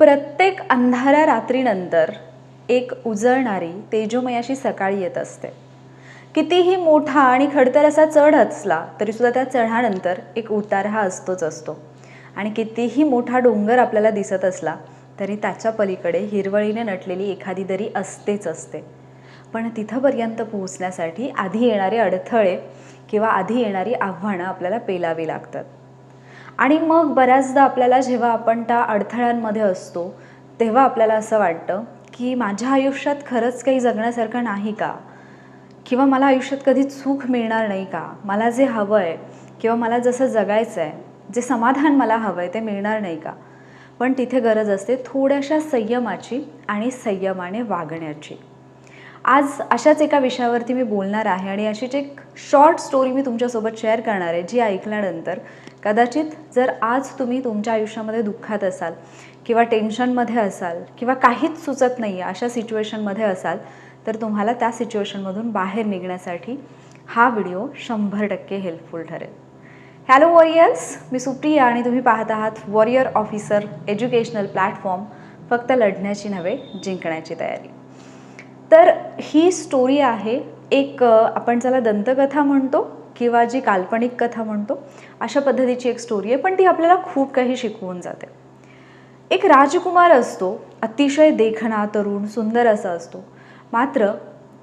प्रत्येक अंधाऱ्या रात्रीनंतर एक उजळणारी तेजोमय अशी सकाळी येत असते. कितीही मोठा आणि खडतर असा चढ असला तरीसुद्धा त्या चढानंतर एक उतार हा असतोच असतो. आणि कितीही मोठा डोंगर आपल्याला दिसत असला तरी त्याच्या पलीकडे हिरवळीने नटलेली एखादी दरी असतेच असते. पण तिथंपर्यंत पोहोचण्यासाठी आधी येणारे अडथळे किंवा आधी येणारी आव्हानं आपल्याला पेलावी लागतात. आणि मग बऱ्याचदा आपल्याला जेव्हा आपण त्या अडथळ्यांमध्ये असतो तेव्हा आपल्याला असं वाटतं की माझ्या आयुष्यात खरंच काही जगण्यासारखं नाही का? किंवा मला आयुष्यात कधी सुख मिळणार नाही का? मला जे हवं आहे किंवा मला जसं जगायचं आहे जे समाधान मला हवं आहे ते मिळणार नाही का? पण तिथे गरज असते थोड्याशा संयमाची आणि संयमाने वागण्याची. आज अशाच एका विषयावरती मी बोलणार आहे आणि अशीच एक शॉर्ट स्टोरी मी तुमच्यासोबत शेअर करणार आहे जी ऐकल्यानंतर कदाचित जर आज तुम्ही तुमच्या आयुष्यामध्ये दुःखात असाल किंवा टेन्शनमध्ये असाल किंवा काहीच सुचत नाही आहे अशा सिच्युएशनमध्ये असाल तर तुम्हाला त्या सिच्युएशनमधून बाहेर निघण्यासाठी हा व्हिडिओ शंभर टक्के हेल्पफुल ठरेल. हॅलो वॉरियर्स मी सुप्रिया आणि तुम्ही पाहत आहात वॉरियर ऑफिसर एज्युकेशनल प्लॅटफॉर्म फक्त लढण्याची नव्हे जिंकण्याची तयारी. तर ही स्टोरी आहे एक आपण ज्याला दंतकथा म्हणतो किंवा जी काल्पनिक कथा म्हणतो अशा पद्धतीची एक स्टोरी आहे. पण ती आपल्याला खूप काही शिकवून जाते. एक राजकुमार असतो अतिशय देखणा तरुण सुंदर असा असतो. मात्र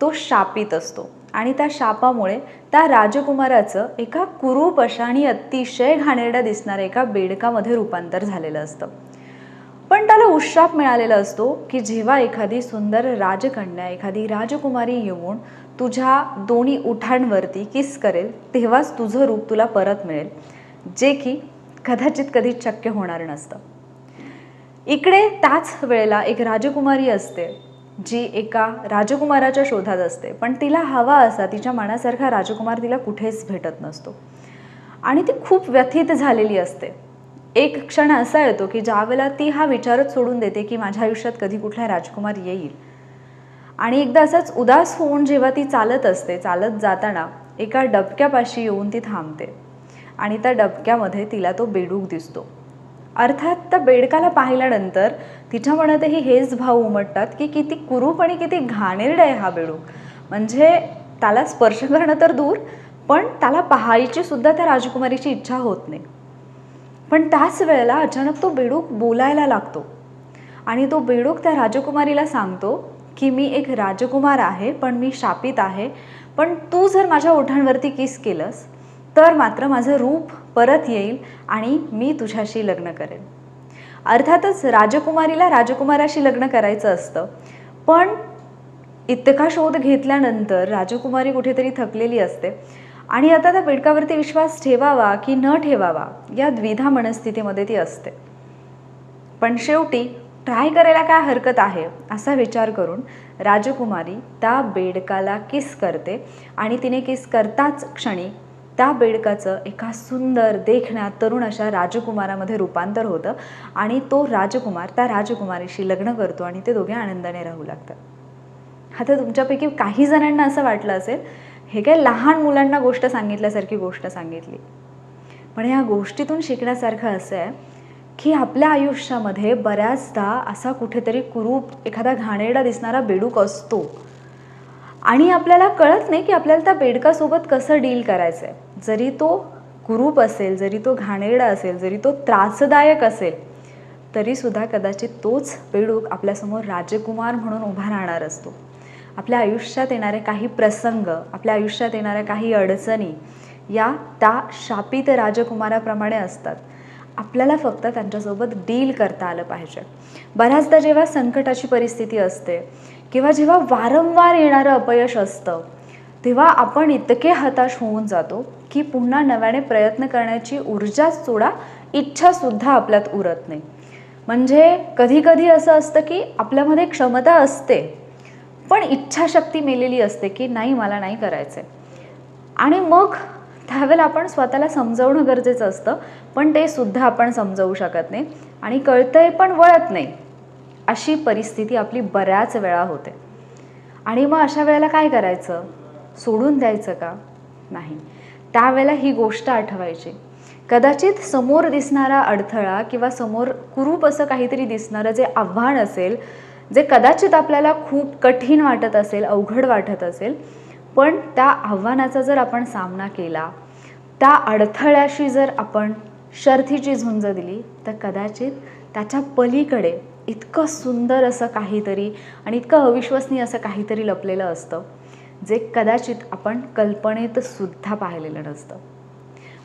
तो शापित असतो. आणि त्या शापामुळे त्या राजकुमाराचं एका कुरूप अशा आणि अतिशय घाणेरड्या दिसणाऱ्या एका बेडकामध्ये रूपांतर झालेलं असतं. पण त्याला उशाप मिळालेला असतो की जेव्हा एखादी सुंदर राजकन्या एखादी राजकुमारी येऊन तुझ्या दोन्ही उठांवरती किस करेल तेव्हाच तुझं रूप तुला परत मिळेल जे की कदाचित कधी शक्य होणार नसतं. इकडे त्याच वेळेला एक राजकुमारी असते जी एका राजकुमाराच्या शोधात असते पण तिला हवा असा तिच्या मनासारखा राजकुमार तिला कुठेच भेटत नसतो. आणि ती खूप व्यथित झालेली असते. एक क्षण असा येतो की ज्यावेळेला ती हा विचारच सोडून देते की माझ्या आयुष्यात कधी कुठला राजकुमार येईल. आणि एकदा असंच उदास होऊन जेव्हा ती चालत असते चालत जाताना एका डबक्यापाशी येऊन ती थांबते आणि त्या डबक्यामध्ये तिला तो बेडूक दिसतो. अर्थात त्या बेडकाला पाहिल्यानंतर तिच्या मनातही हेच भाव उमटतात की किती कुरूप आणि किती घाणेरडं आहे हा बेडूक. म्हणजे त्याला स्पर्श करणं तर दूर पण त्याला पाहायची सुद्धा त्या राजकुमारीची इच्छा होत नाही. पण त्याच वेळेला अचानक तो बेडूक बोलायला लागतो. आणि तो बेडूक त्या राजकुमारीला सांगतो की मी एक राजकुमार आहे पण मी शापित आहे. पण तू जर माझ्या ओठांवरती किस केलंस तर मात्र माझं रूप परत येईल आणि मी तुझ्याशी लग्न करेन. अर्थातच राजकुमारीला राजकुमाराशी लग्न करायचं असतं. पण इतका शोध घेतल्यानंतर राजकुमारी कुठेतरी थकलेली असते. आणि आता त्या बेडकावरती विश्वास ठेवावा की न ठेवावा या द्विधा मनस्थितीमध्ये ती असते. पण शेवटी ट्राय करायला काय हरकत आहे असा विचार करून राजकुमारी त्या बेडकाला किस करते आणि तिने किस करताच क्षणी त्या बेडकाचं एका सुंदर देखण्या तरुण अशा राजकुमारामध्ये रूपांतर होतं आणि तो राजकुमार त्या राजकुमारीशी लग्न करतो आणि ते दोघे आनंदाने राहू लागतात. आता तुमच्यापैकी काही जणांना असं वाटलं असेल हे काय लहान मुलांना गोष्ट सांगितल्यासारखी गोष्ट सांगितली. पण या गोष्टीतून शिकण्यासारखं असं आहे की आपल्या आयुष्यामध्ये बऱ्याचदा असा कुठेतरी कुरूप एखादा घाणेरडा दिसणारा बेडूक असतो. आणि आपल्याला कळत नाही की आपल्याला त्या बेडकासोबत कसं डील करायचं आहे जरी तो कुरूप असेल जरी तो घाणेरडा असेल जरी तो त्रासदायक असेल तरीसुद्धा कदाचित तोच बेडूक आपल्यासमोर राजकुमार म्हणून उभा राहणार असतो. आपल्या आयुष्यात येणारे काही प्रसंग आपल्या आयुष्यात येणाऱ्या काही अडचणी या त्या शापित राजकुमाराप्रमाणे असतात. आपल्याला फक्त त्यांच्यासोबत डील करता आलं पाहिजे. बऱ्याचदा जेव्हा संकटाची परिस्थिती असते किंवा जेव्हा वारंवार येणारं अपयश असतं तेव्हा आपण इतके हताश होऊन जातो की पुन्हा नव्याने प्रयत्न करण्याची ऊर्जाच सोडा इच्छासुद्धा आपल्यात उरत नाही. म्हणजे कधीकधी असं असतं की आपल्यामध्ये क्षमता असते पण इच्छाशक्ती मेलेली असते की नाही मला नाही करायचं आहे आणि मग त्यावेळेला आपण स्वतःला समजवणं गरजेचं असतं पण ते सुद्धा आपण समजवू शकत नाही आणि कळतंय पण वळत नाही अशी परिस्थिती आपली बऱ्याच वेळा होते. आणि मग अशा वेळेला काय करायचं? सोडून द्यायचं का? नाही. त्यावेळेला ही गोष्ट आठवायची. कदाचित समोर दिसणारा अडथळा किंवा समोर कुरूप असं काहीतरी दिसणारं जे आव्हान असेल जे कदाचित आपल्याला खूप कठीण वाटत असेल अवघड वाटत असेल पण त्या आव्हानाचा जर आपण सामना केला त्या अडथळ्याशी जर आपण शर्थीची झुंज दिली तर कदाचित त्याच्या पलीकडे इतकं सुंदर असं काहीतरी आणि इतकं अविश्वसनीय असं काहीतरी लपलेलं असतं जे कदाचित आपण कल्पनेत सुद्धा पाहिलेलं नसतं.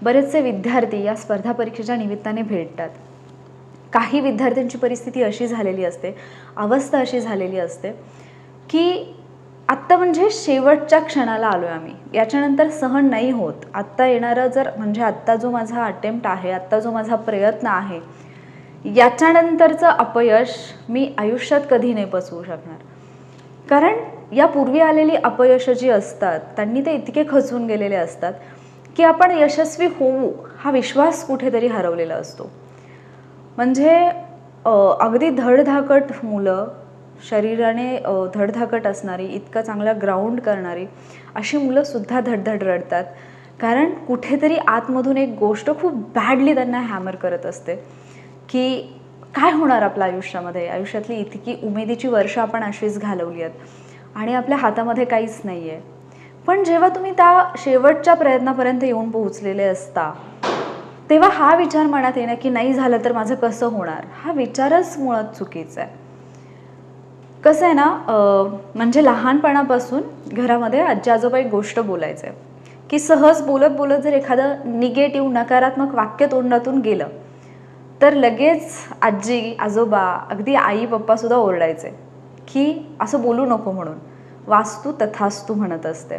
बरेचसे विद्यार्थी या स्पर्धा परीक्षेच्या निमित्ताने भेटतात. काही विद्यार्थ्यांची परिस्थिती अशी झालेली असते अवस्था अशी झालेली असते की आत्ता म्हणजे शेवटच्या क्षणाला आलो आहे आम्ही. याच्यानंतर सहन नाही होत. आत्ता येणारं जर म्हणजे आत्ता जो माझा अटेम्प्ट आहे आत्ता जो माझा प्रयत्न आहे याच्यानंतरचं अपयश मी आयुष्यात कधी नाही पचवू शकणार. कारण यापूर्वी आलेली अपयश जी असतात त्यांनी ते इतके खचून गेलेले असतात की आपण यशस्वी होऊ हा विश्वास कुठेतरी हरवलेला असतो. म्हणजे अगदी धडधाकट मुलं शरीराने धडधाकट असणारी इतकं चांगलं ग्राउंड करणारी अशी मुलंसुद्धा धडधड रडतात. कारण कुठेतरी आतमधून एक गोष्ट खूप बॅडली त्यांना हॅमर करत असते की काय होणार आपल्या आयुष्यामध्ये? आयुष्यातली इतकी उमेदीची वर्षं आपण अशीच घालवली आहेत. आणि आपल्या हातामध्ये काहीच नाही आहे पण जेव्हा तुम्ही त्या शेवटच्या प्रयत्नापर्यंत येऊन पोहोचलेले असता तेव्हा हा विचार मनात येणं की नाही झालं तर माझं कसं होणार? हा विचारच मुळात चुकीचा आहे. कसं आहे ना म्हणजे लहानपणापासून घरामध्ये आजी आजोबा एक गोष्ट बोलायचे की सहज बोलत बोलत जर एखादं निगेटिव्ह नकारात्मक वाक्य तोंडातून गेलं तर लगेच आजी आजोबा अगदी आई पप्पासुद्धा ओरडायचे की असं बोलू नको म्हणून. वास्तू तथास्तू म्हणत असते.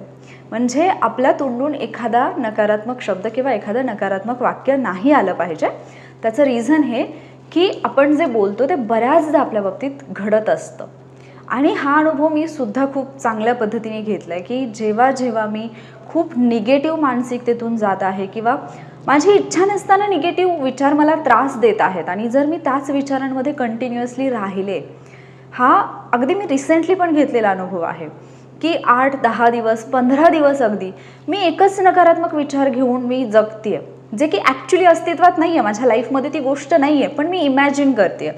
म्हणजे आपल्या तोंडून एखादा नकारात्मक शब्द किंवा एखादं नकारात्मक वाक्य नाही आलं पाहिजे. त्याचं रिझन हे की आपण जे बोलतो ते बऱ्याचदा आपल्या बाबतीत घडत असतं. आणि हा अनुभव मी सुद्धा खूप चांगल्या पद्धतीने घेतला आहे की जेव्हा जेव्हा मी खूप निगेटिव्ह मानसिकतेतून जात आहे किंवा माझी इच्छा नसताना निगेटिव्ह विचार मला त्रास देत आहेत आणि जर मी त्याच विचारांमध्ये कंटिन्युअसली राहिले हा अगदी मी रिसेंटली पण घेतलेला अनुभव आहे. की आठ दहा दिवस पंधरा दिवस अगदी मी एकच नकारात्मक विचार घेऊन मी जगते जे की ॲक्च्युली अस्तित्वात नाही आहे माझ्या लाईफमध्ये ती गोष्ट नाही आहे पण मी इमॅजिन करते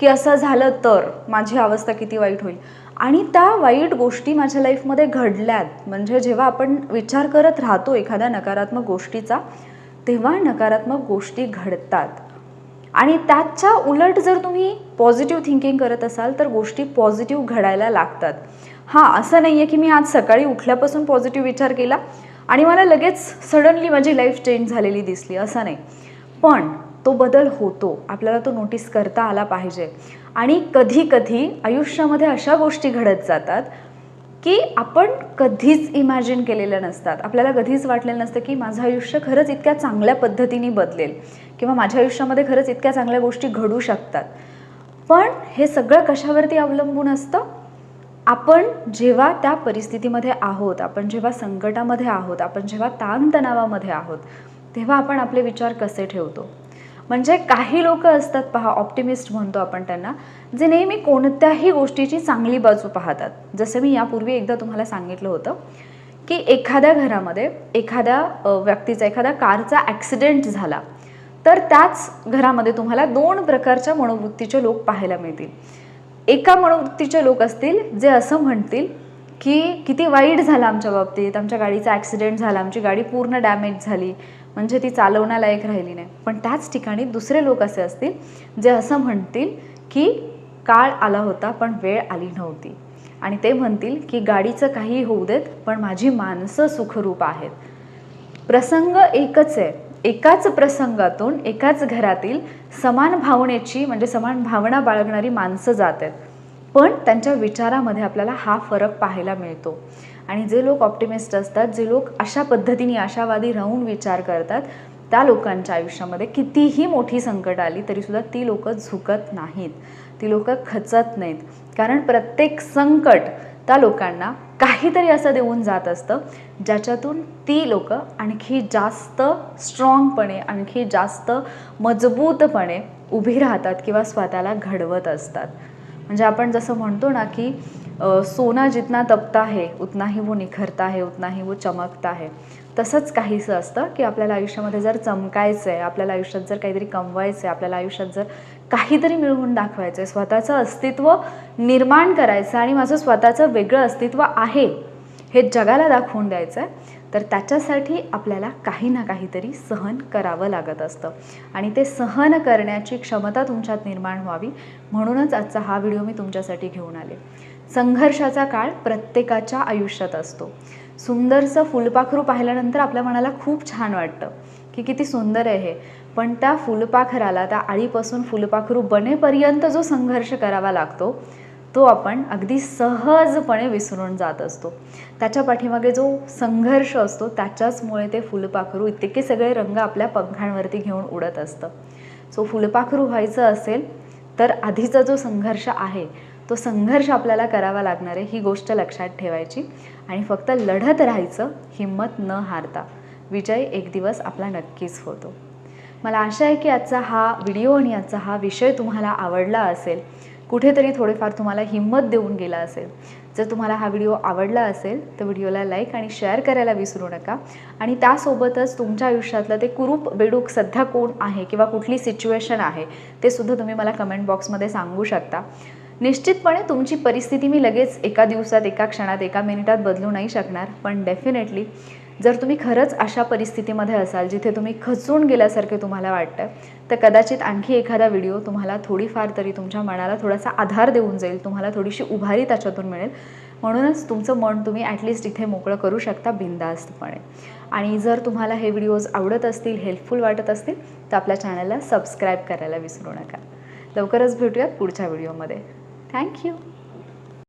की असं झालं तर माझी अवस्था किती वाईट होईल. आणि त्या वाईट गोष्टी माझ्या लाईफमध्ये घडल्यात म्हणजे जेव्हा आपण विचार करत राहतो एखाद्या नकारात्मक गोष्टीचा तेव्हा नकारात्मक गोष्टी घडतात. आणि त्याच्या उलट जर तुम्ही पॉझिटिव्ह थिंकिंग करत असाल तर गोष्टी पॉझिटिव्ह घडायला लागतात. हां असं नाही आहे की मी आज सकाळी उठल्यापासून पॉझिटिव्ह विचार केला आणि मला लगेच सडनली माझी लाईफ चेंज झालेली दिसली. असं नाही. पण तो बदल होतो. आपल्याला तो नोटीस करता आला पाहिजे. आणि कधी कधी आयुष्यामध्ये अशा गोष्टी घडत जातात की आपण कधीच इमॅजिन केलेल्या नसतात. आपल्याला कधीच वाटलेलं नसतं की माझं आयुष्य खरंच इतक्या चांगल्या पद्धतीने बदलेल किंवा माझ्या आयुष्यामध्ये खरंच इतक्या चांगल्या गोष्टी घडू शकतात. पण हे सगळं कशावरती अवलंबून असतं? आपण जेव्हा त्या परिस्थितीमध्ये आहोत आपण जेव्हा संकटामध्ये आहोत आपण जेव्हा ताणतणावामध्ये आहोत तेव्हा आपण आपले विचार कसे ठेवतो? म्हणजे काही लोक असतात पहा ऑप्टिमिस्ट म्हणतो आपण त्यांना जे नेहमी कोणत्याही गोष्टीची चांगली बाजू पाहतात. जसं मी यापूर्वी एकदा तुम्हाला सांगितलं होतं की एखाद्या घरामध्ये एखाद्या व्यक्तीचा एखाद्या कारचा ॲक्सिडेंट झाला तर त्याच घरामध्ये तुम्हाला दोन प्रकारच्या मनोवृत्तीचे लोक पाहायला मिळतील. एका मनोवृत्तीचे लोक असतील जे असं म्हणतील की किती वाईट झालं आमच्या बाबतीत आमच्या गाडीचा ॲक्सिडेंट झाला आमची गाडी पूर्ण डॅमेज झाली म्हणजे ती चालवण्यालायक राहिली नाही. पण त्याच ठिकाणी दुसरे लोक असे असतील जे असं म्हणतील की काळ आला होता पण वेळ आली नव्हती. आणि ते म्हणतील की गाडीचं काही होऊ देत पण माझी माणसं सुखरूप आहेत. प्रसंग एकच आहे. एकाच प्रसंगातून एकाच घरातील समान भावनेची म्हणजे समान भावना बाळगणारी माणसं जात आहेत. पण त्यांच्या विचारामध्ये आपल्याला हा फरक पाहायला मिळतो. आणि जे लोक ऑप्टिमिस्ट असतात जे लोक अशा पद्धतीने आशावादी राहून विचार करतात त्या लोकांच्या आयुष्यामध्ये कितीही मोठी संकट आली तरीसुद्धा ती लोकं झुकत नाहीत. ती लोकं खचत नाहीत. कारण प्रत्येक संकट त्या लोकांना काहीतरी असं देऊन जात असतं ज्याच्यातून ती लोकं आणखी जास्त स्ट्रॉंगपणे आणखी जास्त मजबूतपणे उभी राहतात किंवा स्वतःला घडवत असतात. म्हणजे आपण जसं म्हणतो ना की सोना जितना तपता आहे उतना ही वो निखरता आहे उतना ही वो चमकता आहे तसंच काहीसं असतं की आपल्याला आयुष्यामध्ये जर चमकायचं आहे आपल्याला आयुष्यात जर काहीतरी कमवायचं आहे आपल्याला आयुष्यात जर काहीतरी मिळवून दाखवायचं आहे स्वतःचं अस्तित्व निर्माण करायचं आणि माझं स्वतःचं वेगळं अस्तित्व आहे हे जगाला दाखवून द्यायचं आहे तर त्याच्यासाठी आपल्याला काही ना काहीतरी सहन करावं लागत असतं. आणि ते सहन करण्याची क्षमता तुमच्यात निर्माण व्हावी म्हणूनच आजचा हा व्हिडिओ मी तुमच्यासाठी घेऊन आले. संघर्षाचा काळ प्रत्येकाच्या आयुष्यात असतो. सुंदरचं फुलपाखरू पाहिल्यानंतर आपल्या मनाला खूप छान वाटतं की किती सुंदर आहे हे. पण त्या फुलपाखराला त्या आळीपासून फुलपाखरू बनेपर्यंत जो संघर्ष करावा लागतो तो आपण अगदी सहजपणे विसरून जात असतो. त्याच्या पाठीमागे जो संघर्ष असतो त्याच्याचमुळे ते फुलपाखरू इतके सगळे रंग आपल्या पंखांवरती घेऊन उडत असतं. सो फुलपाखरू व्हायचं असेल तर आधीचा जो संघर्ष आहे तो संघर्ष आपल्याला करावा लागणार आहे ही गोष्ट लक्षात ठेवायची. आणि फक्त लढत राहायचं हिंमत न हारता. विजय एक दिवस आपला नक्कीच होतो. मला आशा आहे की आजचा हा व्हिडिओ आणि आजचा हा विषय तुम्हाला आवडला असेल. कुठेतरी थोडेफार तुम्हाला हिंमत देऊन गेला असेल. जर तुम्हाला हा व्हिडिओ आवडला असेल तर व्हिडिओला लाईक आणि शेअर करायला विसरू नका. आणि त्यासोबतच तुमच्या आयुष्यातलं ते कुरूप बेडूक सध्या कोण आहे किंवा कुठली सिच्युएशन आहे ते सुद्धा तुम्ही मला कमेंट बॉक्समध्ये सांगू शकता. निश्चितपणे तुमची परिस्थिती मी लगेच एका दिवसात एका क्षणात एका मिनिटात बदलू नाही शकणार पण डेफिनेटली जर तुम्ही खरंच अशा परिस्थितीमध्ये असाल जिथे तुम्ही खचून गेल्यासारखे तुम्हाला वाटतं तर कदाचित आणखी एखादा व्हिडिओ तुम्हाला थोडीफार तरी तुमच्या मनाला थोडासा आधार देऊन जाईल तुम्हाला थोडीशी उभारी त्याच्यातून मिळेल. म्हणूनच तुमचं मन तुम्ही ॲटलिस्ट इथे मोकळं करू शकता बिंदास्तपणे. आणि जर तुम्हाला हे व्हिडिओज आवडत असतील हेल्पफुल वाटत असतील तर आपल्या चॅनलला सबस्क्राईब करायला विसरू नका. लवकरच भेटूयात पुढच्या व्हिडिओमध्ये. थँक्यू